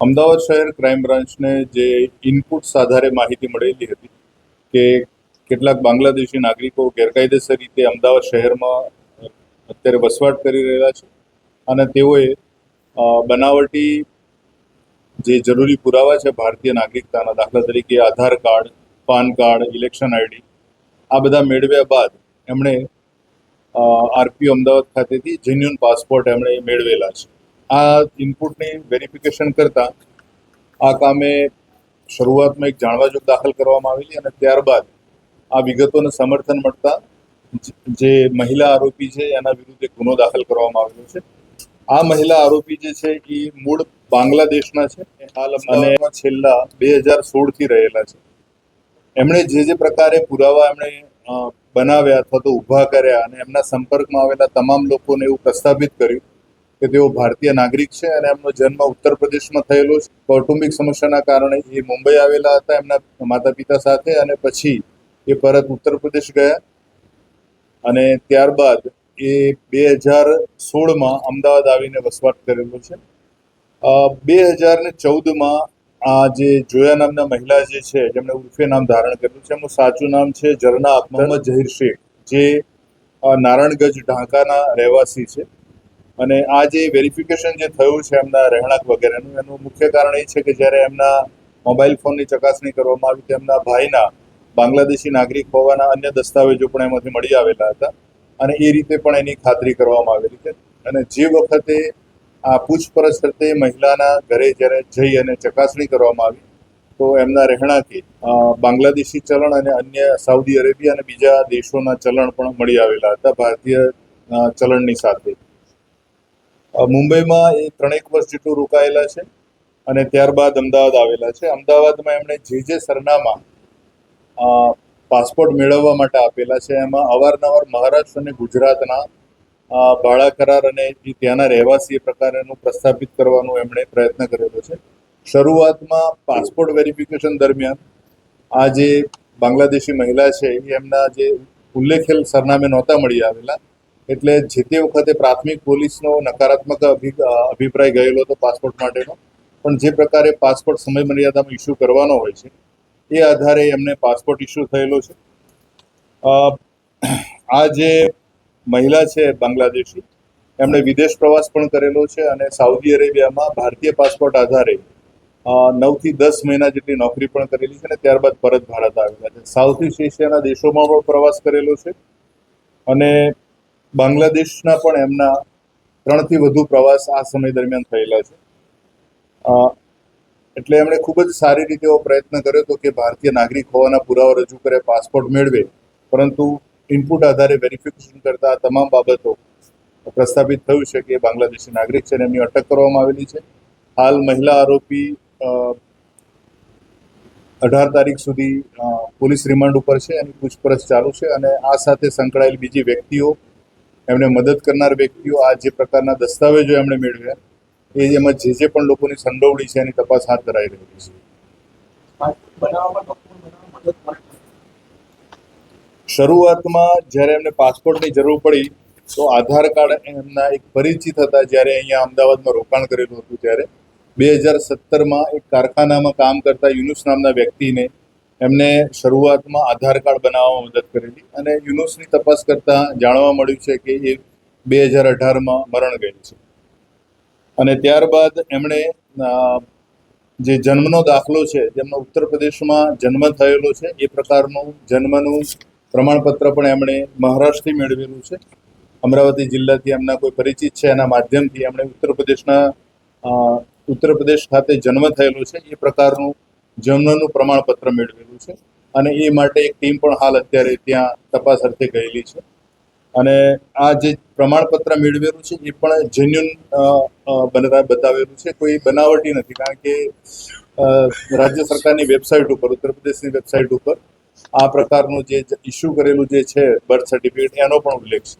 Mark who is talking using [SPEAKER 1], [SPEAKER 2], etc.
[SPEAKER 1] અમદાવાદ શહેર ક્રાઇમ બ્રાન્ચને જે ઇનપુટ્સ આધારે માહિતી મળેલી હતી કે કેટલાક બાંગ્લાદેશી નાગરિકો ગેરકાયદેસર રીતે અમદાવાદ શહેરમાં અત્યારે વસવાટ કરી રહેલા છે અને તેઓએ બનાવટી જે જરૂરી પુરાવા છે ભારતીય નાગરિકતાના દાખલા તરીકે Aadhaar card, PAN card, election ID, આ બધા મેળવ્યા બાદ એમણે આરપીઓ અમદાવાદ ખાતેથી જેન્યુન પાસપોર્ટ એમણે મેળવેલા છે. આ ઇનપુટની વેરિફિકેશન કરતા આ કામે શરૂઆતમાં એક જાણવાજોગ દાખલ કરવામાં આવેલી અને ત્યારબાદ આ વિગતોને સમર્થન મળતા જે મહિલા આરોપી છે એના વિરુદ્ધ એક ગુનો દાખલ કરવામાં આવેલો છે. આ મહિલા આરોપી જે છે એ મૂળ બાંગ્લાદેશના છે હાલ અને છેલ્લા બે હજાર સોળથી રહેલા છે. એમણે જે જે પ્રકારે પુરાવા એમણે બનાવ્યા અથવા તો ઊભા કર્યા અને એમના સંપર્કમાં આવેલા તમામ લોકોને એવું પ્રસ્થાપિત કર્યું કે તેઓ ભારતીય નાગરિક છે અને એમનો જન્મ ઉત્તર પ્રદેશમાં થયેલો છે. કૌટુંબિક સમસ્યાના કારણે એ મુંબઈ આવેલા હતા એમના માતા પિતા સાથે અને પછી એ પરત ઉત્તર પ્રદેશ ગયા. અને ત્યારબાદ એ બે હજાર સોળમાં અમદાવાદ આવીને વસવાટ કરેલો છે. બે હજાર ને ચૌદમાં આ જે જોયા નામના મહિલા જે છે જેમણે ઉર્ફે નામ ધારણ કર્યું છે એમનું સાચું નામ છે ઝરના મોહમ્મદ જહીર શેખ. જે નારાયણગંજ ઢાકાના રહેવાસી છે. અને આ જે વેરિફિકેશન જે થયું છે એમના રહેણાંક વગેરેનું, એનું મુખ્ય કારણ એ છે કે જ્યારે એમના મોબાઈલ ફોનની ચકાસણી કરવામાં આવી તેમના ભાઈના બાંગ્લાદેશી નાગરિક હોવાના અન્ય દસ્તાવેજો પણ એમાંથી મળી આવેલા હતા અને એ રીતે પણ એની ખાતરી કરવામાં આવેલી છે. અને જે વખતે આ પૂછપરછ કરતે મહિલાના ઘરે જ્યારે જઈ અને ચકાસણી કરવામાં આવી, તો એમના રહેણાંકે બાંગ્લાદેશી ચલણ અને અન્ય સાઉદી અરેબિયા અને બીજા દેશોના ચલણ પણ મળી આવેલા હતા, ભારતીય ચલણની સાથે. મુંબઈમાં એ ત્રણેક વર્ષ જેટલું રોકાયેલા છે અને ત્યારબાદ અમદાવાદ આવેલા છે. અમદાવાદમાં એમણે જે જે સરનામા પાસપોર્ટ મેળવવા માટે આપેલા છે, એમાં અવારનવાર મહારાષ્ટ્ર અને ગુજરાતના ભાડા કરાર અને ત્યાંના રહેવાસી પ્રકારનું પ્રસ્થાપિત કરવાનો એમણે પ્રયત્ન કરેલો છે. શરૂઆતમાં પાસપોર્ટ વેરિફિકેશન દરમિયાન આ જે બાંગ્લાદેશી મહિલા છે, એમના જે ઉલ્લેખેલ સરનામે નહોતા મળી આવેલા. એટલે જે તે વખતે પ્રાથમિક પોલીસનો નકારાત્મક અભિ- અભિપ્રાય ગયેલો હતો પાસપોર્ટ માટેનો. પણ જે પ્રકારે પાસપોર્ટ સમય મર્યાદામાં ઇસ્યુ કરવાનો હોય છે, એ આધારે એમને પાસપોર્ટ ઇસ્યુ થયેલો છે. આ જે મહિલા છે બાંગ્લાદેશી, એમણે વિદેશ પ્રવાસ પણ કરેલો છે અને સાઉદી અરેબિયામાં ભારતીય પાસપોર્ટ આધારે નવથી દસ મહિના જેટલી નોકરી પણ કરેલી છે અને ત્યારબાદ પરત ભારત આવેલા છે. સાઉથ ઇસ્ટ એશિયાના દેશોમાં પણ પ્રવાસ કરેલો છે અને બાંગ્લાદેશના પણ એમના ત્રણથી વધુ પ્રવાસ આ સમય દરમિયાન થયેલા છે. એટલે એમણે ખૂબ જ સારી રીતે એવો પ્રયત્ન કર્યો હતો કે ભારતીય નાગરિક હોવાના પુરાવા રજૂ કરે, પાસપોર્ટ મેળવે, પરંતુ ઇનપુટ આધારે વેરિફિકેશન કરતા આ તમામ બાબતો પ્રસ્થાપિત થયું છે કે બાંગ્લાદેશી નાગરિક છે એમની અટક કરવામાં આવેલી છે. હાલ મહિલા આરોપી અઢાર તારીખ સુધી પોલીસ રિમાન્ડ ઉપર છે, એની પૂછપરછ ચાલુ છે અને આ સાથે સંકળાયેલ બીજી વ્યક્તિઓ એમને મદદ કરનાર વ્યક્તિઓ આ જે પ્રકારના દસ્તાવેજો એમણે મેળવ્યા, એ એમાં જે જે પણ લોકોની સંડોવણી છે એની તપાસ હાથ ધરાઈ રહી છે. શરૂઆતમાં જ્યારે એમને પાસપોર્ટની જરૂર પડી, તો આધાર કાર્ડ એમના એક પરિચિત હતા, જ્યારે અહીંયા અમદાવાદમાં રોકાણ કરેલું હતું ત્યારે. બે હજાર સત્તરમાં એક કારખાનામાં કામ કરતા યુનુસ નામના વ્યક્તિને એમને શરૂઆતમાં આધાર કાર્ડ બનાવવામાં મદદ કરેલી અને યુનુસની તપાસ કરતાં જાણવા મળ્યું છે કે એ બે હજાર અઢારમાં મરણ ગયેલ છે. અને ત્યારબાદ એમણે જે જન્મનો દાખલો છે, જેમનો ઉત્તર પ્રદેશમાં જન્મ થયેલો છે, એ પ્રકારનું જન્મનું પ્રમાણપત્ર પણ એમણે મહારાષ્ટ્રથી મેળવેલું છે. અમરાવતી જિલ્લાથી એમના કોઈ પરિચિત છે, એના માધ્યમથી એમણે ઉત્તર પ્રદેશના ઉત્તર પ્રદેશ ખાતે જન્મ થયેલો છે. એ પ્રકારનું જન્મનું પ્રમાણપત્ર મેળવેલું છે. અને એ માટે એક ટીમ પણ હાલ અત્યારે ત્યાં તપાસ અર્થે ગયેલી છે. અને આ જે પ્રમાણપત્ર મેળવેલું છે, એ પણ જેન્યુન બતાવેલું છે. કોઈ બનાવટી નથી, કારણ કે રાજ્ય સરકારની વેબસાઇટ ઉપર, ઉત્તર પ્રદેશની વેબસાઇટ ઉપર આ પ્રકારનું જે ઇસ્યુ કરેલું જે છે બર્થ સર્ટિફિકેટ એનો પણ ઉલ્લેખ છે.